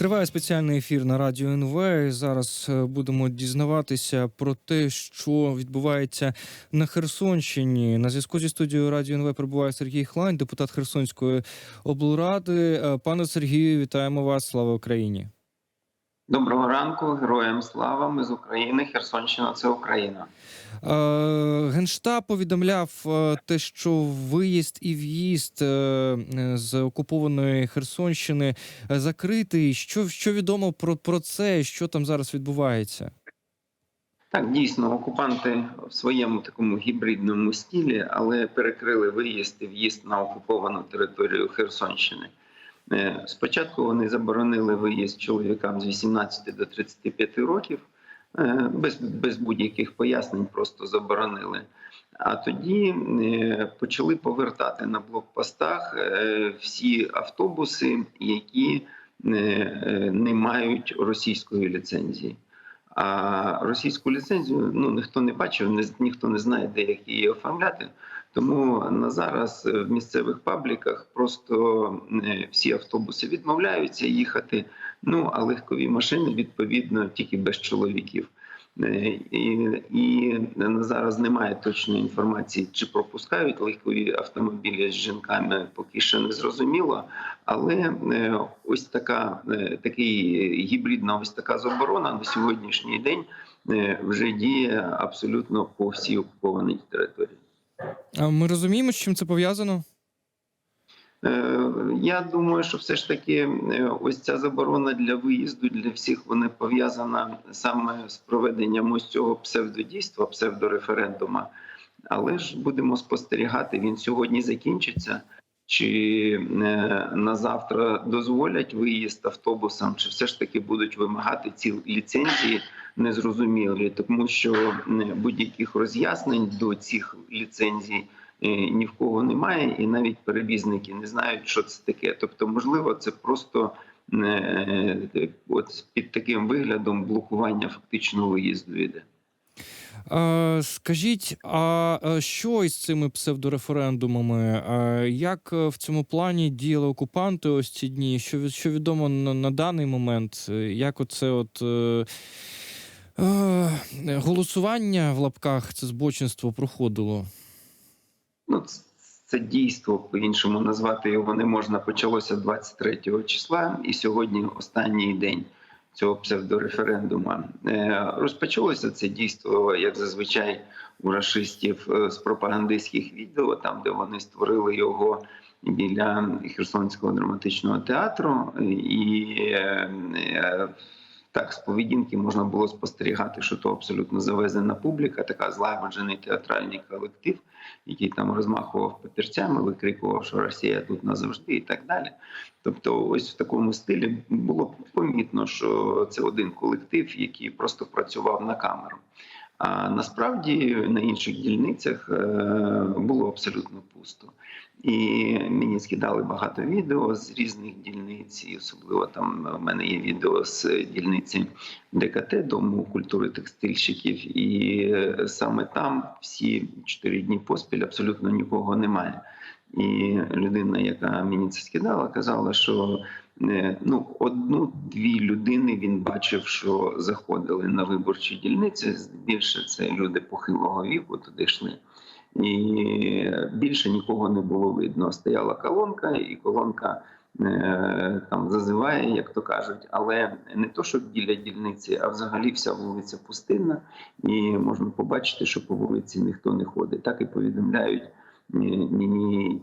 Триває спеціальний ефір на радіо НВ. Зараз е, будемо дізнаватися про те, що відбувається на Херсонщині. На зв'язку зі студією Радіо НВ перебуває Сергій Хлань, депутат Херсонської облради. Е, Пане Сергію, вітаємо вас! Слава Україні! Доброго ранку, героям слава! Ми з України. Херсонщина це Україна. Е, Генштаб повідомляв е, те, що виїзд і в'їзд е, з окупованої Херсонщини закритий. Що, що відомо про, про це? Що там зараз відбувається? Так, дійсно, окупанти в своєму такому гібридному стілі, але перекрили виїзд і в'їзд на окуповану територію Херсонщини. Е, Спочатку вони заборонили виїзд чоловікам з 18 до 35 років, е, без, без будь-яких пояснень, просто заборонили. А тоді е, почали повертати на блокпостах всі автобуси, які не мають російської ліцензії. А російську ліцензію ну ніхто не бачив, не ніхто не знає, де як її оформляти. Тому на зараз е, в місцевих пабліках просто е, всі автобуси відмовляються їхати. Ну а легкові машини відповідно тільки без чоловіків. Е, І, і на зараз немає точної інформації, чи пропускають легкові автомобілі з жінками, поки що не зрозуміло. Але е, ось така е, такий гібридна, ось така заборона на сьогоднішній день е, вже діє абсолютно по всій окупованій території. А Ми розуміємо, з чим це пов'язано? Е, Я думаю, що все ж таки е, ось ця заборона для виїзду для всіх вона пов'язана саме з проведенням ось цього псевдодійства, псевдореферендума. Але ж будемо спостерігати, він сьогодні закінчиться. Чи е, на завтра дозволять виїзд автобусам, чи все ж таки будуть вимагати ці ліцензії незрозумілі, тому що будь-яких роз'яснень до цих ліцензій ні в кого немає, і навіть перевізники не знають, що це таке. Тобто, можливо, це просто е, от під таким виглядом блокування фактично виїзду йде. Скажіть, а е, що із цими псевдореферендумами? Як е, в цьому плані діяли окупанти ось ці дні? Що, що відомо на, на даний момент? Е, Як оце от е, е, голосування в лапках, це збочинство проходило? Ну, це дійство по-іншому назвати його не можна. Почалося 23 числа, і сьогодні останній день цього псевдореферендуму. Е, Розпочалося це дійство, як зазвичай, у рашистів е, з пропагандистських відео, там де вони створили його біля Херсонського драматичного театру, і е, так з поведінки можна було спостерігати, що то абсолютно завезена публіка, така злагоджений театральний колектив який там розмахував папірцями, викрикував, що Росія тут назавжди, і так далі. Тобто, ось в такому стилі було помітно, що це один колектив, який просто працював на камеру. А насправді на інших дільницях е, було абсолютно пусто. І мені скидали багато відео з різних дільниць, і особливо там в мене є відео з дільниці ДКТ Дому культури текстильщиків, і е, саме там всі чотири дні поспіль абсолютно нікого немає. І людина, яка мені це скидала, казала, що е, ну одну-дві людини він бачив, що заходили на виборчі дільниці. Більше це люди похилого віку, туди йшли. І більше нікого не було видно. Стояла колонка, і колонка е, там зазиває, як то кажуть, але не то, що біля дільниці, а взагалі вся вулиця пустинна, і можна побачити, що по вулиці ніхто не ходить. Так і повідомляють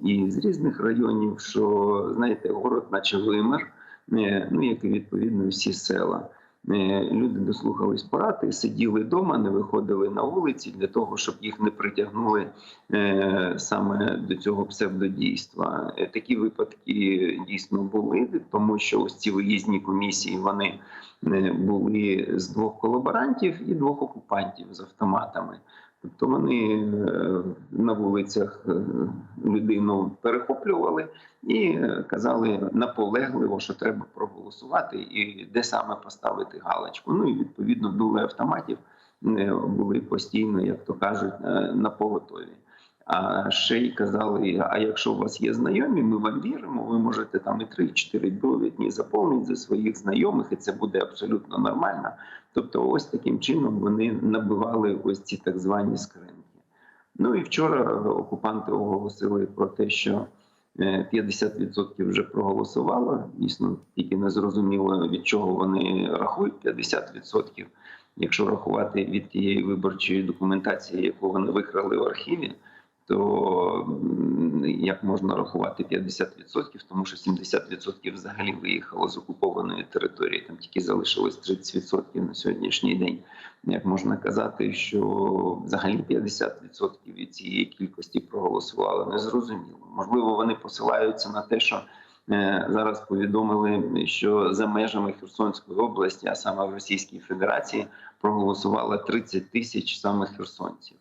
і з різних районів, що знаєте, город, наче вимер, е, ну як і відповідно всі села. Е, Люди дослухались порад сиділи вдома, не виходили на вулиці для того, щоб їх не притягнули е, саме до цього псевдодійства. Е, Такі випадки дійсно були, тому що ось ці виїзні комісії вони е, були з двох колаборантів і двох окупантів з автоматами. Тобто вони е, на вулицях е, людину перехоплювали і е, казали наполегливо, що треба проголосувати, і де саме поставити галочку. Ну і відповідно дули автоматів були постійно, як то кажуть, на поготові. А ще й казали: а якщо у вас є знайомі, ми вам віримо, ви можете там і 3-4 бюлетні заповнити за своїх знайомих, і це буде абсолютно нормально. Тобто, ось таким чином вони набивали ось ці так звані скриньки. Ну і вчора окупанти оголосили про те, що е, 50% вже проголосувало. Дійсно, тільки не зрозуміло, від чого вони рахують 50%. Якщо рахувати від тієї виборчої документації, яку вони викрали в архіві, то як можна рахувати 50%, тому що 70% взагалі виїхало з окупованої території, там тільки залишилось 30% на сьогоднішній день. Як можна казати, що взагалі 50% від цієї кількості проголосували, не зрозуміло. Можливо, вони посилаються на те, що е, зараз повідомили, що за межами Херсонської області, а саме в Російській Федерації, проголосувало 30 тисяч саме херсонців.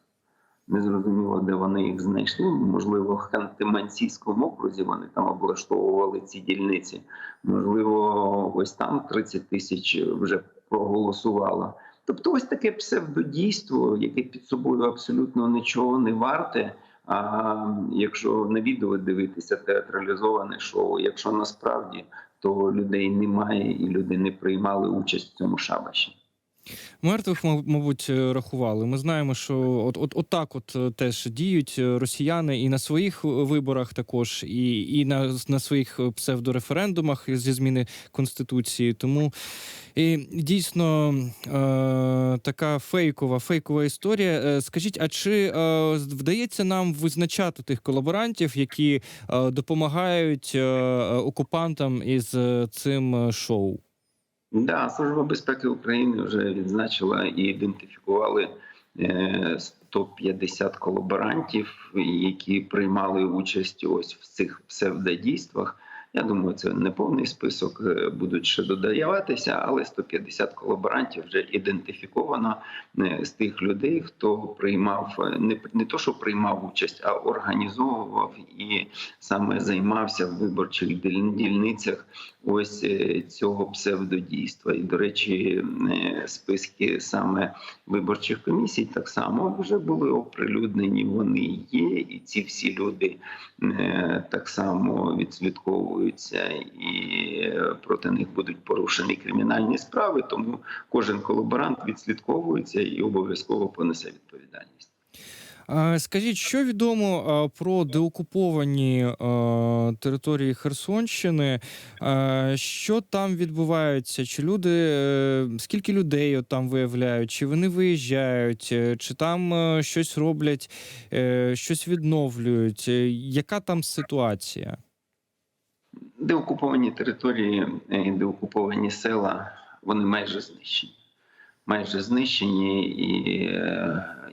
Незрозуміло, де вони їх знайшли. Можливо, в Ханти-Мансійському окрузі вони там облаштовували ці дільниці. Можливо, ось там 30 тисяч вже проголосувало. Тобто, ось таке псевдодійство, яке під собою абсолютно нічого не варте. А якщо на відео дивитися театралізоване шоу, якщо насправді то людей немає і люди не приймали участь в цьому шабаші. Мертвих, мабуть, е, рахували. Ми знаємо, що от, от, от так от е, теж діють е, росіяни і на своїх виборах також, і, і на, на своїх псевдореферендумах зі зміни конституції. Тому і, дійсно е, така фейкова, фейкова історія. Скажіть, а чи е, вдається нам визначати тих колаборантів, які е, допомагають е, окупантам із цим шоу? Да, Служба безпеки України вже відзначила і ідентифікували е, 150 колаборантів, які приймали участь ось в цих псевдодійствах. Я думаю, це не повний список, е, будуть ще додаватися, але 150 колаборантів вже ідентифіковано е, з тих людей, хто приймав е, не, не то, що приймав участь, а організовував і саме займався в виборчих дільницях ось е, цього псевдодійства. І, до речі, е, списки саме виборчих комісій так само вже були оприлюднені. Вони є, і ці всі люди е, так само відслідковуються, і проти них будуть порушені кримінальні справи. Тому кожен колаборант відслідковується і обов'язково понесе відповідальність. Скажіть, що відомо про деокуповані території Херсонщини? Що там відбувається? Чи люди е, скільки людей там виявляють? Чи вони виїжджають? Е, Чи там е, щось роблять, щось відновлюють? Яка там ситуація? Деокуповані території, е, деокуповані села, вони майже знищені. Майже знищені, і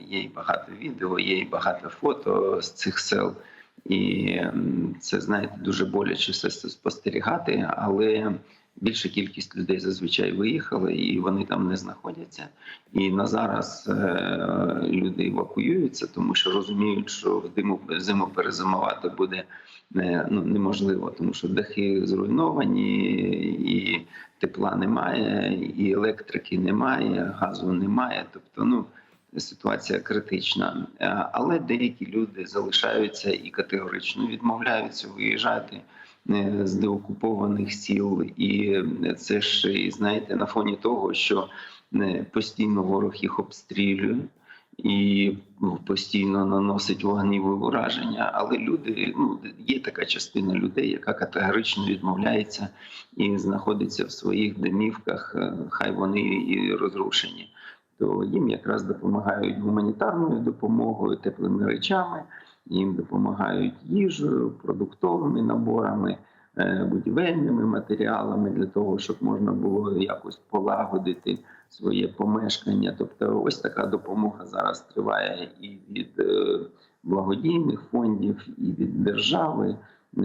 є і багато відео, є і багато фото з цих сел. І це, знаєте, дуже боляче все це спостерігати, але більша кількість людей зазвичай виїхали і вони там не знаходяться. І на зараз е, люди евакуюються, тому що розуміють, що в диму зиму перезимувати буде ну, неможливо, тому що дахи зруйновані, і тепла немає, і електрики немає, газу немає. Тобто, ну ситуація критична. Е, Але деякі люди залишаються і категорично відмовляються виїжджати е, з деокупованих сіл, і це ж знаєте, на фоні того, що е, постійно ворог їх обстрілює і ну, постійно наносить вогніве ураження. Але люди, ну є така частина людей, яка категорично відмовляється і знаходиться в своїх домівках, хай вони і розрушені. То їм якраз допомагають гуманітарною допомогою, теплими речами, їм допомагають їжею, продуктовими наборами, е, будівельними матеріалами для того, щоб можна було якось полагодити своє помешкання. Тобто, ось така допомога зараз триває і від е, благодійних фондів, і від держави. Е,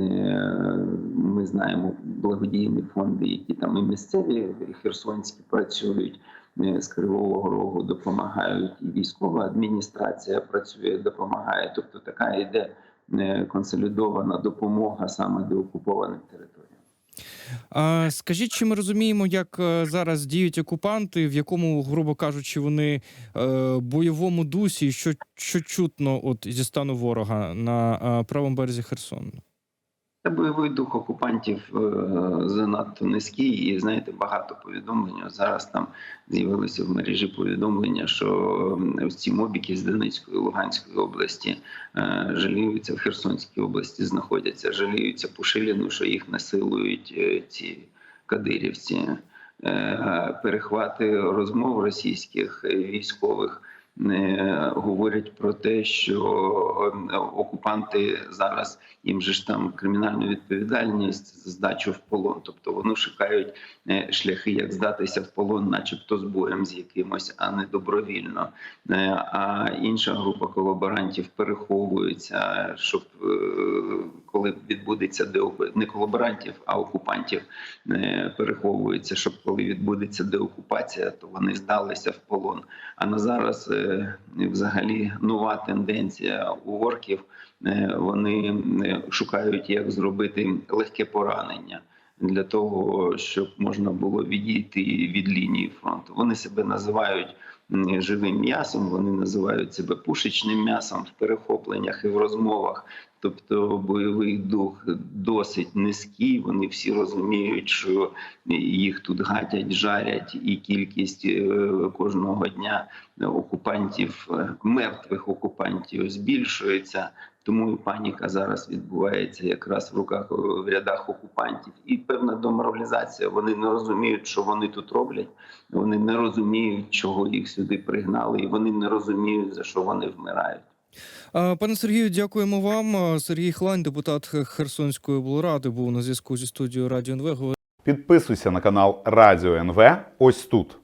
Ми знаємо благодійні фонди, які там і місцеві і херсонські працюють е, з Кривого Рогу, допомагають, і військова адміністрація працює, допомагає. Тобто така йде е, консолідована допомога саме деокупованим територіям. А, скажіть, чи ми розуміємо, як зараз діють окупанти, в якому, грубо кажучи, вони бойовому дусі, що, що чутно от зі стану ворога на правому березі Херсону? Та бойовий дух окупантів е, занадто низький, і знаєте, багато повідомлень. Зараз там з'явилися в мережі повідомлення, що ці мобіки з Донецької Луганської області е, жаліються в Херсонській області, знаходяться, жаліються Пушиліну, що їх насилують е, ці кадирівці. Перехвати розмов російських військових говорять про те, що е, окупанти зараз їм же ж там кримінальну відповідальність за здачу в полон. Тобто вони шукають е, шляхи, як здатися в полон, начебто з боєм з якимось, а не добровільно. Е, А інша група колаборантів переховується, щоб е, коли відбудеться деоку- не колаборантів, а окупантів е, переховується, щоб коли відбудеться деокупація, то вони здалися в полон. А на зараз е, взагалі нова тенденція у орків. Е, Вони е, шукають, як зробити легке поранення для того, щоб можна було відійти від лінії фронту. Вони себе називають живим м'ясом, вони називають себе пушечним м'ясом в перехопленнях і в розмовах. Тобто бойовий дух досить низький. Вони всі розуміють, що їх тут гатять, жарять, і кількість е, кожного дня окупантів, е, мертвих окупантів збільшується. Тому і паніка зараз відбувається якраз в руках е, в рядах окупантів. І певна деморалізація. Вони не розуміють, що вони тут роблять. Вони не розуміють, чого їх сюди пригнали, і вони не розуміють за що вони вмирають. Пане Сергію, дякуємо вам. Сергій Хлань, депутат Херсонської облради, був на зв'язку зі студією Радіо НВ. Підписуйся на канал Радіо НВ ось тут.